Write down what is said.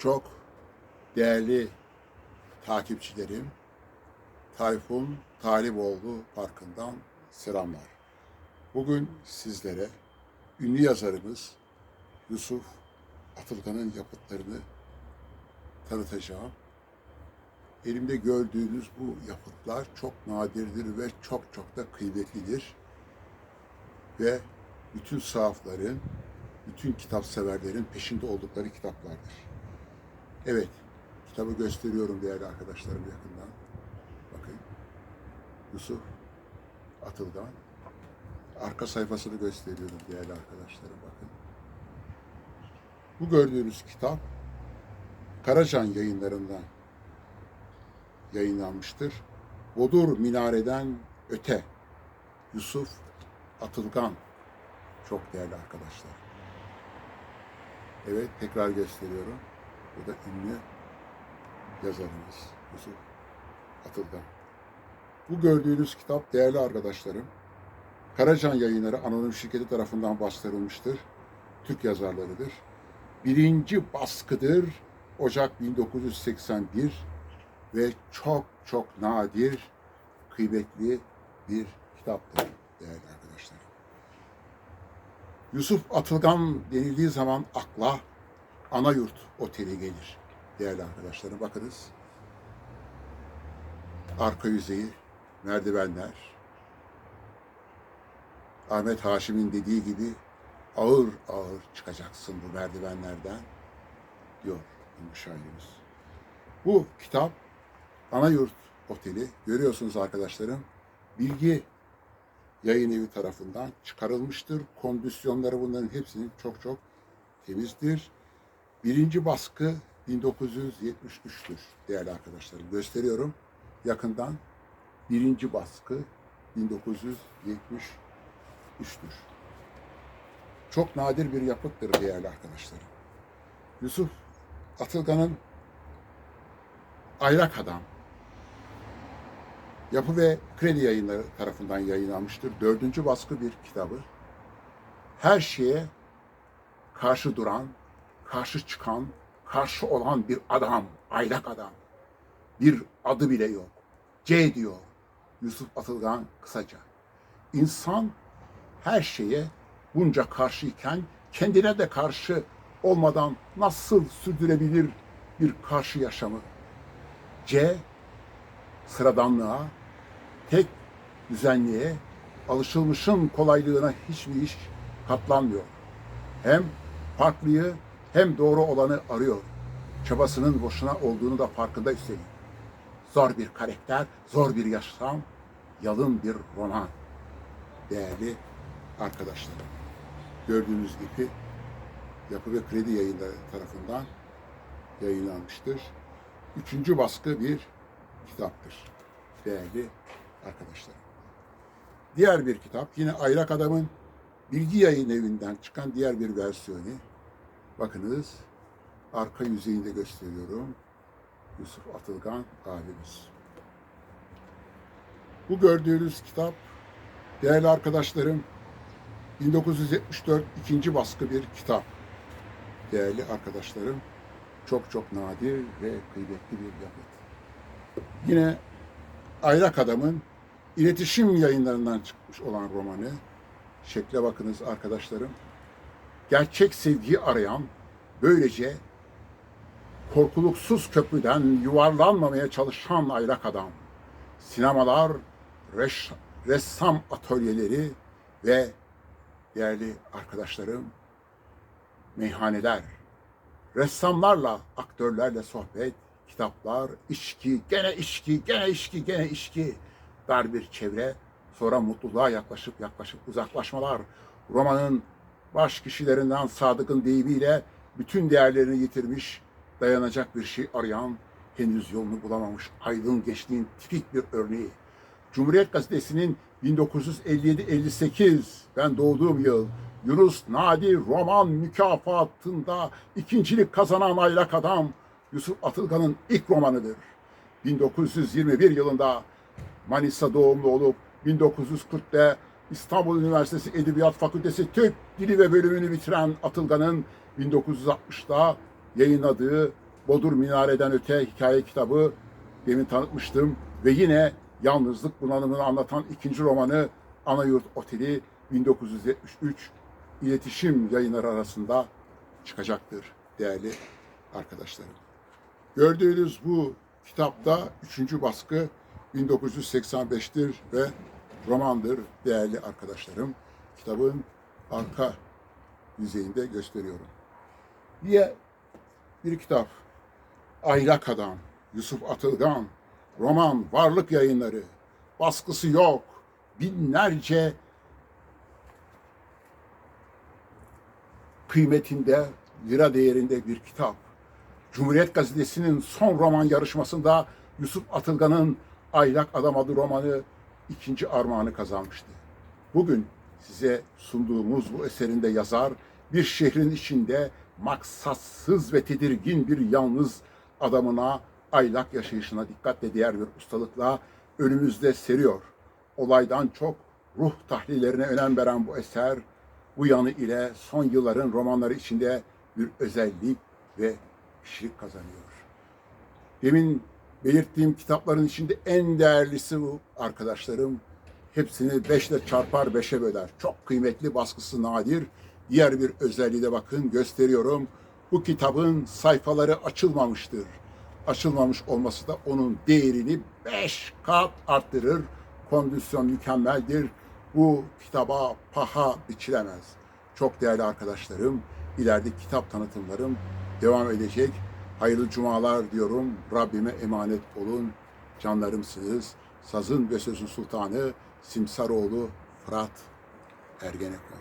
çok değerli takipçilerim Tayfun Taliboğlu Parkı'ndan selamlar. Bugün sizlere ünlü yazarımız Yusuf Atılgan'ın yapıtlarını tanıtacağım. Elimde gördüğünüz bu yapıtlar çok nadirdir ve çok çok da kıymetlidir. Ve bütün sahafların, bütün kitap severlerin peşinde oldukları kitaplardır. Evet, kitabı gösteriyorum değerli arkadaşlarım yakından. Bakın, Yusuf Atılgan. Arka sayfasını gösteriyorum değerli arkadaşlarım bakın. Bu gördüğünüz kitap Karacan yayınlarından yayınlanmıştır. Bodur Minare'den öte Yusuf Atılgan çok değerli arkadaşlar. Evet tekrar gösteriyorum. Bu da ünlü yazarımız Yusuf Atılgan. Bu gördüğünüz kitap değerli arkadaşlarım Karacan Yayınları Anonim Şirketi tarafından bastırılmıştır. Türk yazarlarıdır. Birinci baskıdır. Ocak 1981 ve çok çok nadir, kıymetli bir kitaptır değerli arkadaşlar. Yusuf Atılgan denildiği zaman akla Anayurt Oteli gelir değerli arkadaşlarım. Bakınız. Arka yüzeyi, merdivenler. Ahmet Haşim'in dediği gibi ağır ağır çıkacaksın bu merdivenlerden diyor ünlü şairimiz. Bu kitap Anayurt Oteli görüyorsunuz arkadaşlarım. Bilgi yayın evi tarafından çıkarılmıştır. Kondisyonları bunların hepsinin çok çok temizdir. Birinci baskı 1973'tür değerli arkadaşlarım. Gösteriyorum yakından. Birinci baskı 1973'tür. Çok nadir bir yapıttır değerli arkadaşlarım. Yusuf Atılgan'ın Aylak Adam Yapı ve Kredi Yayınları tarafından yayınlanmıştır. Dördüncü baskı bir kitabı. Her şeye karşı duran, karşı çıkan, karşı olan bir adam, aylak adam. Bir adı bile yok. C diyor Yusuf Atılgan kısaca. İnsan her şeye bunca karşıyken kendine de karşı olmadan nasıl sürdürebilir bir karşı yaşamı? C sıradanlığa, tek düzenliğe, alışılmışın kolaylığına hiçbir iş katlanmıyor. Hem farklıyı hem doğru olanı arıyor. Çabasının boşuna olduğunu da farkında üstelik. Zor bir karakter, zor bir yaşam, yalın bir roman. Değerli arkadaşlarım. Gördüğünüz gibi Yapı ve Kredi Yayınları tarafından yayınlanmıştır. Üçüncü baskı bir kitaptır değerli arkadaşlarım. Diğer bir kitap yine Aylak Adam'ın Bilgi Yayın Evi'nden çıkan diğer bir versiyonu. Bakınız arka yüzeyinde gösteriyorum. Yusuf Atılgan abimiz. Bu gördüğünüz kitap değerli arkadaşlarım 1974 ikinci baskı bir kitap. Değerli arkadaşlarım çok çok nadir ve kıymetli bir yapıt. Yine Aylak Adam'ın iletişim yayınlarından çıkmış olan romanı. Şekle bakınız arkadaşlarım. Gerçek sevgiyi arayan, böylece korkuluksuz köprüden yuvarlanmamaya çalışan aylak adam. Sinemalar, reş, ressam atölyeleri ve değerli arkadaşlarım, meyhaneler, ressamlarla, aktörlerle sohbet, kitaplar, içki, gene içki, gene içki, gene içki. Dar bir çevre, sonra mutluluğa yaklaşıp yaklaşıp uzaklaşmalar. Romanın baş kişilerinden Sadık'ın deyimiyle bütün değerlerini yitirmiş, dayanacak bir şey arayan, henüz yolunu bulamamış aydın gençliğin tipik bir örneği. Cumhuriyet Gazetesi'nin 1957-58 ben doğduğum yıl Yunus Nadi roman mükafatında ikincilik kazanan aylak adam Yusuf Atılgan'ın ilk romanıdır. 1921 yılında Manisa doğumlu olup 1940'te İstanbul Üniversitesi Edebiyat Fakültesi Türk Dili ve Bölümünü bitiren Atılgan'ın 1960'da yayınladığı Bodur Minare'den Öte hikaye kitabı demin tanıtmıştım. Ve yine yalnızlık bunalımını anlatan ikinci romanı Anayurt Oteli 1973 iletişim yayınları arasında çıkacaktır değerli arkadaşlarım. Gördüğünüz bu kitapta üçüncü baskı 1985'tir ve romandır değerli arkadaşlarım. Kitabın arka yüzeyinde gösteriyorum. Diye bir kitap. Aylak Adam, Yusuf Atılgan, roman, varlık yayınları, baskısı yok, binlerce kıymetinde, lira değerinde bir kitap. Cumhuriyet Gazetesi'nin son roman yarışmasında Yusuf Atılgan'ın Aylak Adam adlı romanı ikinci armağanı kazanmıştı. Bugün size sunduğumuz bu eserinde yazar bir şehrin içinde maksatsız ve tedirgin bir yalnız adamına aylak yaşayışına dikkatle diğer bir ustalıkla önümüzde seriyor. Olaydan çok ruh tahlillerine önem veren bu eser bu yanı ile son yılların romanları içinde bir özellik ve kişilik kazanıyor. Demin belirttiğim kitapların içinde en değerlisi bu arkadaşlarım. Hepsini beşle çarpar beşe böler. Çok kıymetli baskısı nadir. Diğer bir özelliği de bakın gösteriyorum. Bu kitabın sayfaları açılmamıştır. Açılmamış olması da onun değerini beş kat arttırır. Kondisyon mükemmeldir. Bu kitaba paha biçilemez. Çok değerli arkadaşlarım, ileride kitap tanıtımlarım devam edecek. Hayırlı cumalar diyorum. Rabbime emanet olun. Canlarımsınız. Sazın ve sözün sultanı Simsaroğlu Fırat Ergenekon.